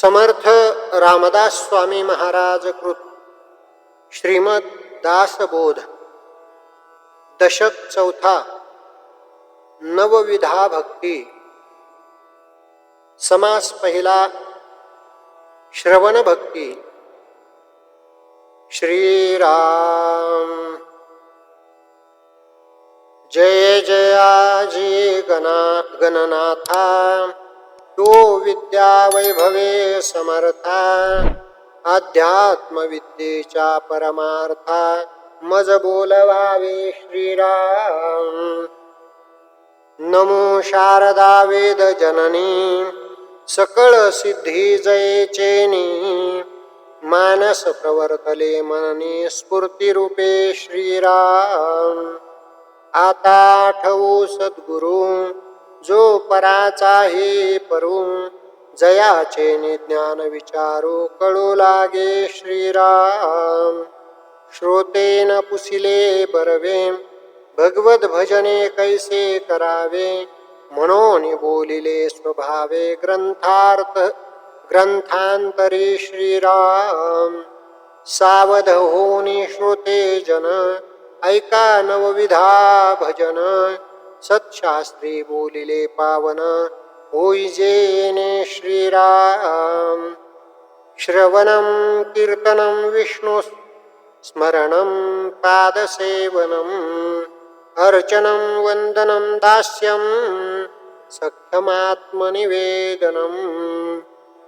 समर्थ रामदास स्वामी महाराज कृत। श्रीमद दासबोध दशक चौथा। नवविधा भक्ती। समास पहिला। श्रवण भक्ती। श्रीराम। जय जयाजी गणा गणनाथा। विद्या वैभवे समर्था अध्यात्मविद्येच्या परमार्था मज बोलवावे श्रीराम. नमो शारदा वेद जननी सकळ सिद्धी जयचेनी मानस प्रवर्तले मननी स्फूर्तिरूपे श्रीराम. आता आठवू सद्गुरु जो पराचाही परू जयाचे निज्ञान विचारू कळू लागे श्रीराम. श्रोतेन पुसिले बरवे भगवत भजने कैसे करावे म्हणून बोलिले स्वभावे ग्रंथार्थ ग्रंथांतरी श्रीराम. सावध होनी श्रोते जन ऐका नवविधा भजन सत्शास्त्री बोलिले पावन होईजेने श्रीराम। श्रवणं कीर्तनं विष्णु स्मरणं पादसेवनम् अर्चनं वन्दनं दास्यं सख्यमात्मनिवेदनं।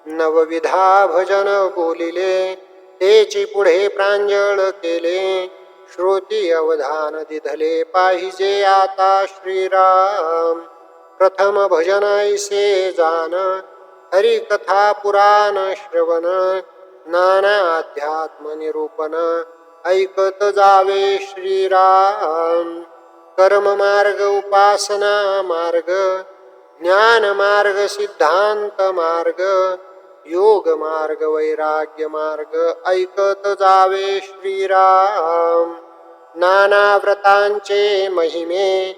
नवविधा भजन बोलिले तेची पुढे प्रांजळ केले श्रोती अवधान दिधले पाहिजे आता श्रीराम। प्रथम भजन ऐसे जान हरिकथा पुराण श्रवण नाना अध्यात्म निरूपण ऐकत जावे श्रीराम। कर्म मार्ग उपासना मार्ग ज्ञान मार्ग सिद्धांत मार्ग योग मार्ग वैराग्य मार्ग ऐकत जावे श्रीराम। नाना व्रतांचे महिमे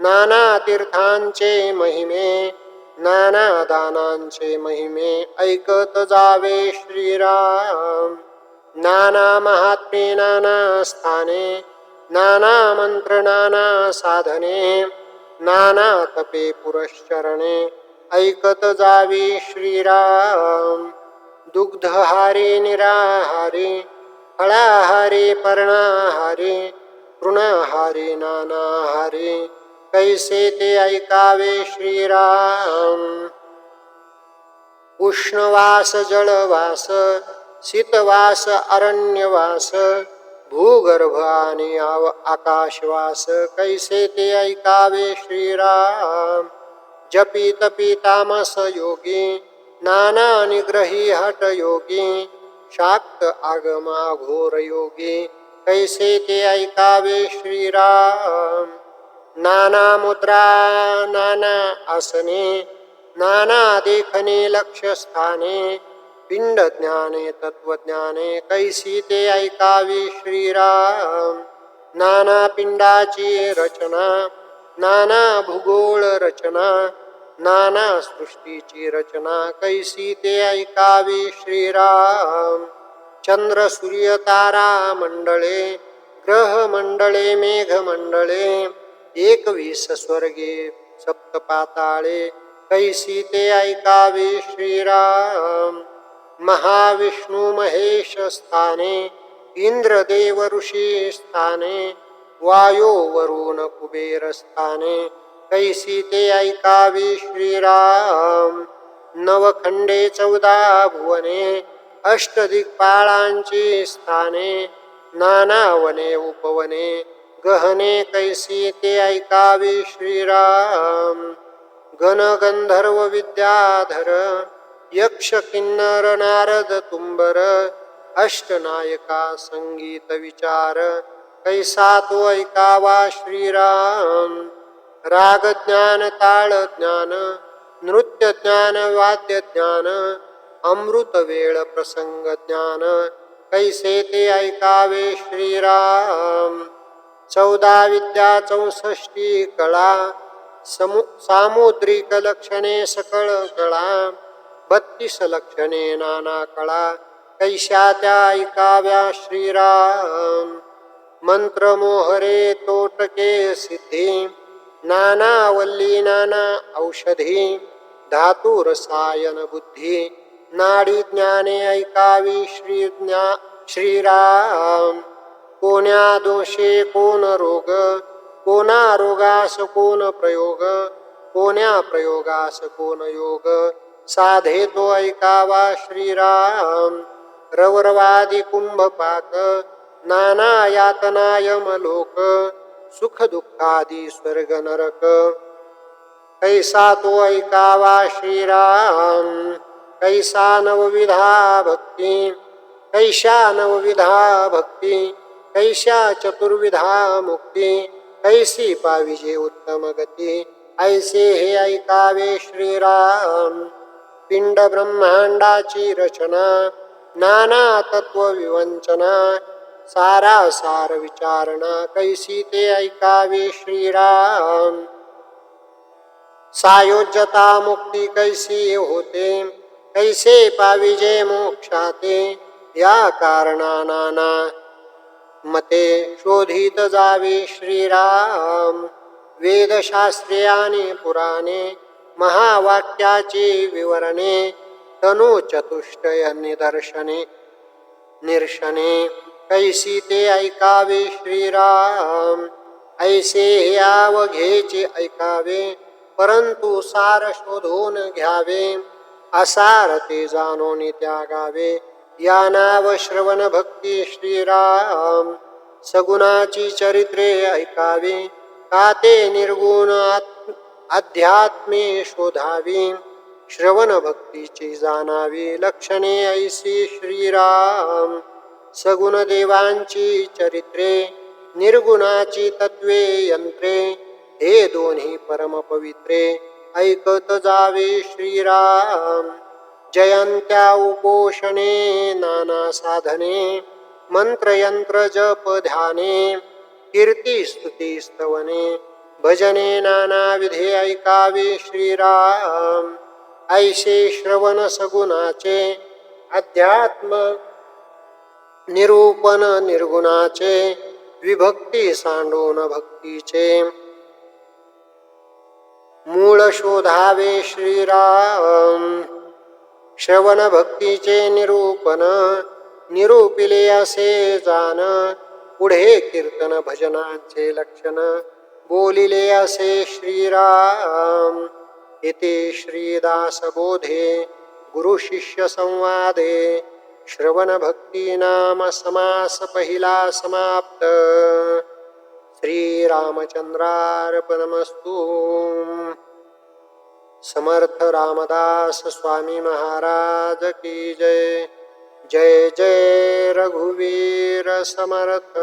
नाना तीर्थांचे महिमे नाना दानांचे महिमे ऐकत जावे श्रीराम. नाना महात्मे नाना स्थाने नाना मंत्र नाना साधने नाना तपे पुरश्चरणे ऐकत जावी श्रीराम. दुग्धहारी निराहारी फळाहारी पर्णाहारी तृणाहारी नानाहारी कैसे ते ऐकावे श्रीराम? उष्णवास जळवास शीतवास अरण्यवास भूगर्भ आणि आव- आकाशवास कैसे ते ऐकावे श्रीराम? जपी तपी तामस योगी नाना निग्रही हट योगी शाक्त आगमा घोर योगी कैसे ते ऐकावे श्रीराम? नाना मुद्रा नाना आसने नाना देखणे लक्ष्यस्थाने पिंड ज्ञाने तत्वज्ञाने कैसी ते ऐकावे श्रीराम? नाना पिंडाची रचना नाना भूगोळ रचना नाना सृष्टीची रचना कैसी ते ऐकावी श्रीराम। चंद्र सूर्य तारा मंडळे ग्रह मंडळे मेघ मंडळे एकवीस स्वर्गे सप्त पाताळे कैसी ते ऐकावे श्रीराम। महाविष्णू महेश स्थाने इंद्रदेव ऋषी स्थाने वायो वरुण कुबेर स्थाने कैसी ते ऐकावी श्रीराम. नवखंडे चौदा भुवने अष्टदिक्पाळांची स्थाने नानावने उपवने गहने कैसी ते ऐकावी श्रीराम. गणगंधर्व विद्याधर यक्ष किन्नर नारद तुंबर अष्टनायका संगीत विचार कैसा तो ऐकावा श्रीराम. राग ज्ञान ताळ ज्ञान नृत्य ज्ञान वाद्य ज्ञान अमृत वेळ प्रसंग ज्ञान कैसे ते ऐकावे श्रीराम? चौदा विद्या चौसष्टी कळा समु सामुद्रिक लक्षणे सकळ कळा बत्तीस लक्षणे नाना कळा कैशा त्या ऐकाव्या श्रीराम? मंत्र मोहरे तोटके सिद्धी नाना वल्ली नाना औषधी धातू रसायन बुद्धी नाडी ज्ञाने ऐकावी श्री ज्ञा श्रीराम. कोण्या दोषे कोण रोग कोणा रोगास कोण प्रयोग कोण्या प्रयोगास कोण योग साधे तो ऐकावा श्रीराम. रवरवादी कुंभपाक नाना यातनायम लोक सुख दुःखादी स्वर्ग नरक कैसा तो ऐकावा श्रीराम कैसा नवविधा भक्ती कैशा नवविधा भक्ती कैशा चतुर्विधा मुक्ती कैसी पाविजे उत्तम गती ऐसे हे ऐकावे श्रीराम। पिंड ब्रह्मांडाची रचना नाना तत्व विवंचना सारा सार विचारणा कैसी ते ऐकावे श्रीराम? सायोज्यता मुक्ती कैसी होते? कैसे पाविजे मोक्षाते? या कारणानाना मते शोधित जावे श्रीराम। वेदशास्त्रे आणि पुराणे महावाक्याची विवरणे तनु चतुष्टय निदर्शने निर्शने कैसी ते ऐकावे श्रीराम ऐसे हे अवघेचे ऐकावे परंतु सार शोधून घ्यावे असार ते जाणून त्यागावे. या नाव श्रवण भक्ती श्रीराम सगुणाची चरित्रे ऐकावी का ते निर्गुण अध्यात्मे शोधावी श्रवण भक्तीची जाणावी लक्षणे ऐसी श्रीराम. सगुण देवांची चरित्रे निर्गुणाची तत्वे यंत्रे हे दोन्ही परमपवित्रे. ऐकत जावे श्रीराम. जयंत्या उपोषणे नाना साधने मंत्रयंत्र जप ध्याने कीर्ती स्तुती स्तवने. भजने नाना विधे ऐकावे श्रीराम. ऐसे श्रवण सगुणाचे अध्यात्म निरूपण निर्गुणाचे विभक्ती सांडून भक्तीचे. मूळ शोधावे श्रीराम श्रवण भक्तीचे निरूपण निरूपिले असे जाण पुढे कीर्तन भजनाचे लक्षण बोलिले असे श्रीराम. इति श्रीदासबोधे गुरुशिष्य संवादे श्रवण भक्ती नाम समास पहिला समाप्त श्रीरामचंद्रार्पणमस्तु समर्थ रामदास स्वामी महाराज की जय। जय जय रघुवीर समर्थ।